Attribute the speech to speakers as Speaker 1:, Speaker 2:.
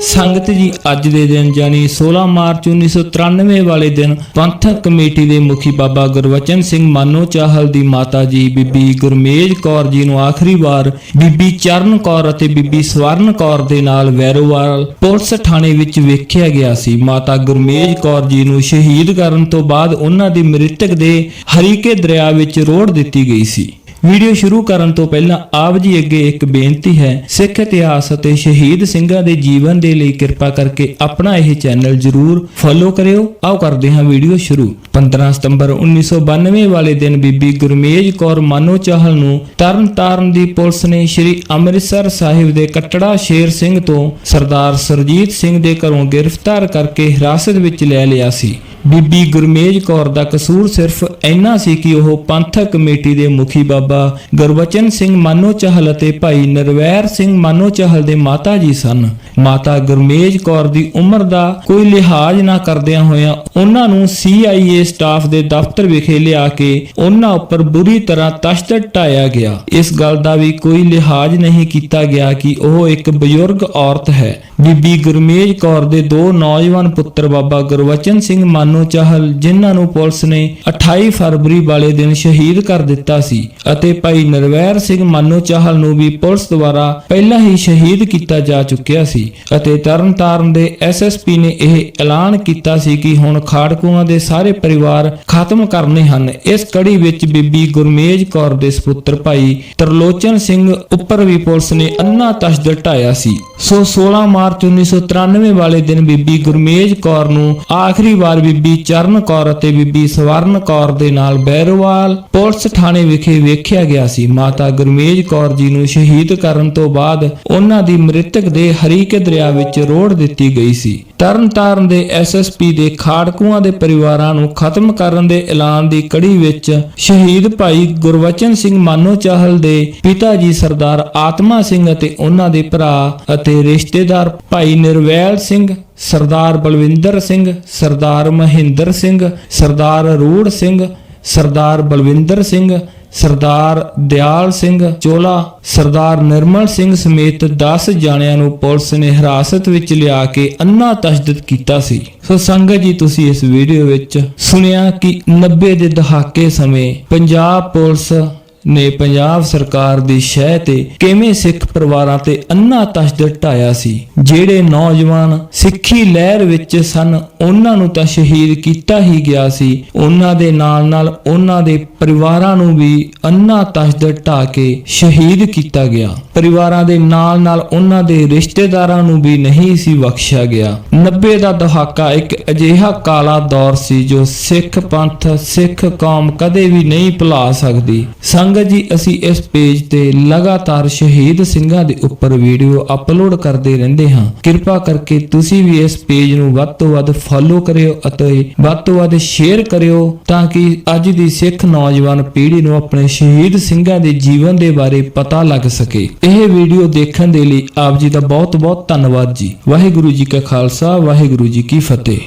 Speaker 1: ਸੰਗਤ ਜੀ ਅੱਜ ਦੇ ਦਿਨ ਯਾਨੀ 16 ਮਾਰਚ 1993 ਵਾਲੇ ਦਿਨ ਪੰਥਕ ਕਮੇਟੀ ਦੇ ਮੁਖੀ ਬਾਬਾ ਗੁਰਵਚਨ ਸਿੰਘ ਮਾਨੋ ਚਾਹਲ ਦੀ ਮਾਤਾ ਜੀ ਬੀਬੀ ਗੁਰਮੇਜ ਕੌਰ ਜੀ ਨੂੰ ਆਖਰੀ ਵਾਰ ਬੀਬੀ ਚਰਨ ਕੌਰ ਅਤੇ ਬੀਬੀ ਸਵਰਨ ਕੌਰ ਦੇ ਨਾਲ ਵੈਰੋਵਾਲ ਪੁਲਿਸ ਥਾਣੇ ਵਿੱਚ ਵੇਖਿਆ ਗਿਆ ਸੀ। ਮਾਤਾ ਗੁਰਮੇਜ ਕੌਰ ਜੀ ਨੂੰ ਸ਼ਹੀਦ ਕਰਨ ਤੋਂ ਬਾਅਦ ਉਹਨਾਂ ਦੀ ਮ੍ਰਿਤਕ ਦੇ ਹਰੀਕੇ ਦਰਿਆ ਵਿੱਚ ਰੋੜ ਦਿੱਤੀ ਗਈ ਸੀ। ਵੀਡੀਓ ਸ਼ੁਰੂ ਕਰਨ ਤੋਂ ਪਹਿਲਾਂ ਆਪ ਜੀ ਅੱਗੇ ਇੱਕ ਬੇਨਤੀ ਹੈ, ਸਿੱਖ ਇਤਿਹਾਸ ਅਤੇ ਸ਼ਹੀਦ ਸਿੰਘਾਂ ਦੇ ਜੀਵਨ ਦੇ ਲਈ ਕਿਰਪਾ ਕਰਕੇ ਆਪਣਾ ਇਹ ਚੈਨਲ ਜਰੂਰ ਫੋਲੋ ਕਰਿਓ। ਆਓ ਕਰਦੇ ਹਾਂ ਵੀਡੀਓ ਸ਼ੁਰੂ। 15 ਸਤੰਬਰ 1992 ਵਾਲੇ ਦਿਨ ਬੀਬੀ ਗੁਰਮੇਜ ਕੌਰ ਮਾਨੋ ਚਾਹਲ ਨੂੰ ਤਰਨਤਾਰਨ ਦੀ ਪੁਲਿਸ ਨੇ ਸ੍ਰੀ ਅੰਮ੍ਰਿਤਸਰ ਸਾਹਿਬ ਦੇ ਕੱਟੜਾ ਸ਼ੇਰ ਸਿੰਘ ਤੋਂ ਸਰਦਾਰ ਸਰਜੀਤ ਸਿੰਘ ਦੇ ਘਰੋਂ ਗ੍ਰਿਫਤਾਰ ਕਰਕੇ ਹਿਰਾਸਤ ਵਿੱਚ ਲੈ ਲਿਆ ਸੀ। ਬੀਬੀ ਗੁਰਮੇਜ ਕੌਰ ਦਾ ਕਸੂਰ ਸਿਰਫ ਇੰਨਾ ਸੀ ਕਿ ਉਹ ਪੰਥਕ ਕਮੇਟੀ ਦੇ ਮੁਖੀ ਬਾਬਾ ਗੁਰਵਚਨ ਸਿੰਘ ਮਾਨੋ ਚਾਹਲ ਅਤੇ ਭਾਈ ਨਰਵੈਰ ਸਿੰਘ ਮਾਨੋ ਚਾਹਲ ਦੇ ਮਾਤਾ ਜੀ ਸਨ। ਮਾਤਾ ਗੁਰਮੇਜ ਕੌਰ ਦੀ ਉਮਰ ਦਾ ਕੋਈ ਲਿਹਾਜ਼ ਨਾ ਕਰਦਿਆਂ ਹੋਇਆਂ ਉਹਨਾਂ ਨੂੰ CIA ਸਟਾਫ ਦੇ ਦਫ਼ਤਰ ਵਿਖੇ ਲਿਆ ਕੇ ਉਹਨਾਂ ਉੱਪਰ ਬੁਰੀ ਤਰ੍ਹਾਂ ਤਸ਼ਦਦ ਢਾਇਆ ਗਿਆ। ਇਸ ਗੱਲ ਦਾ ਵੀ ਕੋਈ ਲਿਹਾਜ਼ ਨਹੀਂ ਕੀਤਾ ਗਿਆ ਕਿ ਉਹ ਇੱਕ ਬਜ਼ੁਰਗ ਔਰਤ ਹੈ। ਬੀਬੀ ਗੁਰਮੇਜ ਕੌਰ ਦੇ ਦੋ ਨੌਜਵਾਨ ਪੁੱਤਰ ਬਾਬਾ ਗੁਰਵਚਨ ਸਿੰਘ ਮਾਨੋ ਚਾਹਲ, ਜਿਨ੍ਹਾਂ ਨੂੰ ਪੁਲਿਸ ਨੇ 28 ਫਰਵਰੀ ਵਾਲੇ ਦਿਨ ਸ਼ਹੀਦ ਕਰ ਦਿੱਤਾ ਸੀ ਅਤੇ ਭਾਈ ਨਰਵੈਰ ਸਿੰਘ ਮਾਨੋ ਚਾਹਲ ਨੂੰ ਵੀ ਪੁਲਿਸ ਦੁਆਰਾ ਪਹਿਲਾਂ ਹੀ ਸ਼ਹੀਦ ਕੀਤਾ ਜਾ ਚੁੱਕਿਆ ਸੀ। ਅਤੇ ਤਰਨਤਾਰਨ ਦੇ ਐਸਐਸਪੀ ਨੇ ਇਹ ਐਲਾਨ ਕੀਤਾ ਸੀ ਕਿ ਹੁਣ ਖਾੜਕੂਆਂ ਦੇ ਸਾਰੇ ਪਰਿਵਾਰ ਖਤਮ ਕਰਨੇ ਹਨ। ਇਸ ਕੜੀ ਵਿੱਚ ਬੀਬੀ ਗੁਰਮੇਜ ਕੌਰ ਦੇ ਸੁਪੁੱਤਰ ਭਾਈ ਤਰਲੋਚਨ ਸਿੰਘ ਉੱਪਰ ਵੀ ਪੁਲਿਸ ਨੇ ਅੰਨਾ ਤਸ਼ਦਦ ਢਾਇਆ ਸੀ। ਸੋ 16 ਮਾਰਚ 1993 ਵਾਲੇ ਦਿਨ ਬੀਬੀ ਗੁਰਮੇਜ ਕੌਰ ਨੂੰ ਆਖਰੀ ਵਾਰ ਬੀਬੀ ਚਰਨ ਕੌਰ ਅਤੇ ਬੀਬੀ ਸਵਰਨ ਕੌਰ ਦੇ ਨਾਲ ਬੈਰੋਵਾਲ ਪੁਲਿਸ ਥਾਣੇ ਵਿਖੇ ਵੇਖਿਆ ਗਿਆ ਸੀ। ਮਾਤਾ ਗੁਰਮੇਜ ਕੌਰ ਜੀ ਨੂੰ ਸ਼ਹੀਦ ਕਰਨ ਤੋਂ ਬਾਅਦ ਉਹਨਾਂ ਦੀ ਮ੍ਰਿਤਕ ਦੇ ਹਰੀਕੇ ਦਰਿਆ ਵਿੱਚ ਰੋੜ ਦਿੱਤੀ ਗਈ ਸੀ। ਤਰਨਤਾਰਨ ਦੇ ਐਸਐਸਪੀ ਦੇ ਖਾੜਕੂਆਂ ਦੇ ਪਰਿਵਾਰਾਂ ਨੂੰ ਖਤਮ ਕਰਨ ਦੇ ਐਲਾਨ ਦੀ ਕੜੀ ਵਿੱਚ ਸ਼ਹੀਦ ਭਾਈ ਗੁਰਵਚਨ ਸਿੰਘ ਮਾਨੋ ਚਾਹਲ ਦੇ ਪਿਤਾ ਜੀ ਸਰਦਾਰ ਆਤਮਾ ਸਿੰਘ ਅਤੇ ਉਹਨਾਂ ਦੇ ਭਰਾ ਅਤੇ ਰਿਸ਼ਤੇਦਾਰ ਭਾਈ ਨਿਰਵੈਲ ਸਿੰਘ, ਸਰਦਾਰ ਬਲਵਿੰਦਰ ਸਿੰਘ, ਸਰਦਾਰ ਮਹਿੰਦਰ ਸਿੰਘ, ਸਰਦਾਰ ਰੂੜ ਸਿੰਘ, ਸਰਦਾਰ ਬਲਵਿੰਦਰ ਸਿੰਘ ਸਰਦਾਰ ਦਿਆਲ ਸਿੰਘ ਚੋਲਾ, ਸਰਦਾਰ ਨਿਰਮਲ ਸਿੰਘ ਸਮੇਤ 10 ਜਾਣਿਆਂ ਨੂੰ ਪੁਲਿਸ ਨੇ ਹਿਰਾਸਤ ਵਿੱਚ ਲਿਆ ਕੇ ਅੰਨਾ ਤਸ਼ਦਦ ਕੀਤਾ ਸੀ। ਸੋ ਸੰਗਤ ਜੀ, ਤੁਸੀਂ ਇਸ ਵੀਡੀਓ ਵਿੱਚ ਸੁਣਿਆ ਕਿ 90 ਦੇ ਦਹਾਕੇ ਸਮੇਂ ਪੰਜਾਬ ਪੁਲਿਸ ਨੇ ਪੰਜਾਬ ਸਰਕਾਰ ਦੀ ਸ਼ਹਿ ਤੇ ਕਿਵੇਂ ਸਿੱਖ ਪਰਿਵਾਰਾਂ ਤੇ ਅੰਨਾ ਤਸ਼ਦਦ ਢਾਇਆ ਸੀ, ਜਿਹੜੇ ਨੌਜਵਾਨ ਸਿੱਖੀ ਲਹਿਰ ਵਿੱਚ ਸਨ, ਉਹਨਾਂ ਨੂੰ ਤਾਂ ਸ਼ਹੀਦ ਕੀਤਾ ਹੀ ਗਿਆ ਸੀ। ਉਹਨਾਂ ਦੇ ਨਾਲ ਨਾਲ ਉਹਨਾਂ ਦੇ ਪਰਿਵਾਰਾਂ ਨੂੰ ਵੀ ਅੰਨਾ ਤਸ਼ਦਦ ਢਾ ਕੇ ਸ਼ਹੀਦ ਕੀਤਾ ਗਿਆ। ਪਰਿਵਾਰਾਂ ਦੇ ਨਾਲ ਨਾਲ ਉਹਨਾਂ ਦੇ ਰਿਸ਼ਤੇਦਾਰਾਂ ਨੂੰ ਵੀ ਨਹੀਂ ਸੀ ਬਖਸ਼ਿਆ ਗਿਆ। 90 ਦਾ ਦਹਾਕਾ ਇੱਕ ਅਜਿਹਾ ਕਾਲਾ ਦੌਰ ਸੀ ਜੋ ਸਿੱਖ ਪੰਥ, ਸਿੱਖ ਕੌਮ ਕਦੇ ਵੀ ਨਹੀਂ ਭੁਲਾ ਸਕਦੀ। ਸੰਗਤ ਜੀ, ਅਸੀਂ ਇਸ ਪੇਜ ਤੇ ਲਗਾਤਾਰ ਸ਼ਹੀਦ ਸਿੰਘਾਂ ਦੇ ਉੱਪਰ ਵੀਡੀਓ ਅਪਲੋਡ ਕਰਦੇ ਰਹਿੰਦੇ ਹਾਂ। ਕਿਰਪਾ ਕਰਕੇ ਤੁਸੀਂ ਵੀ ਇਸ ਪੇਜ ਨੂੰ ਵੱਧ ਤੋਂ ਵੱਧ ਫੋਲੋ ਕਰਿਓ ਅਤੇ ਵੱਧ ਤੋਂ ਵੱਧ ਸ਼ੇਅਰ ਕਰਿਓ ਤਾਂ ਕਿ ਅੱਜ ਦੀ ਸਿੱਖ ਨੌਜਵਾਨ ਪੀੜ੍ਹੀ ਨੂੰ ਆਪਣੇ ਸ਼ਹੀਦ ਸਿੰਘਾਂ ਦੇ ਜੀਵਨ ਦੇ ਬਾਰੇ ਪਤਾ ਲੱਗ ਸਕੇ। ਇਹ ਵੀਡੀਓ ਦੇਖਣ ਦੇ ਲਈ ਆਪ ਜੀ ਦਾ ਬਹੁਤ ਬਹੁਤ ਧੰਨਵਾਦ ਜੀ। ਵਾਹਿਗੁਰੂ ਜੀ ਕਾ ਖਾਲਸਾ, ਵਾਹਿਗੁਰੂ ਜੀ ਕੀ ਫਤਿਹ।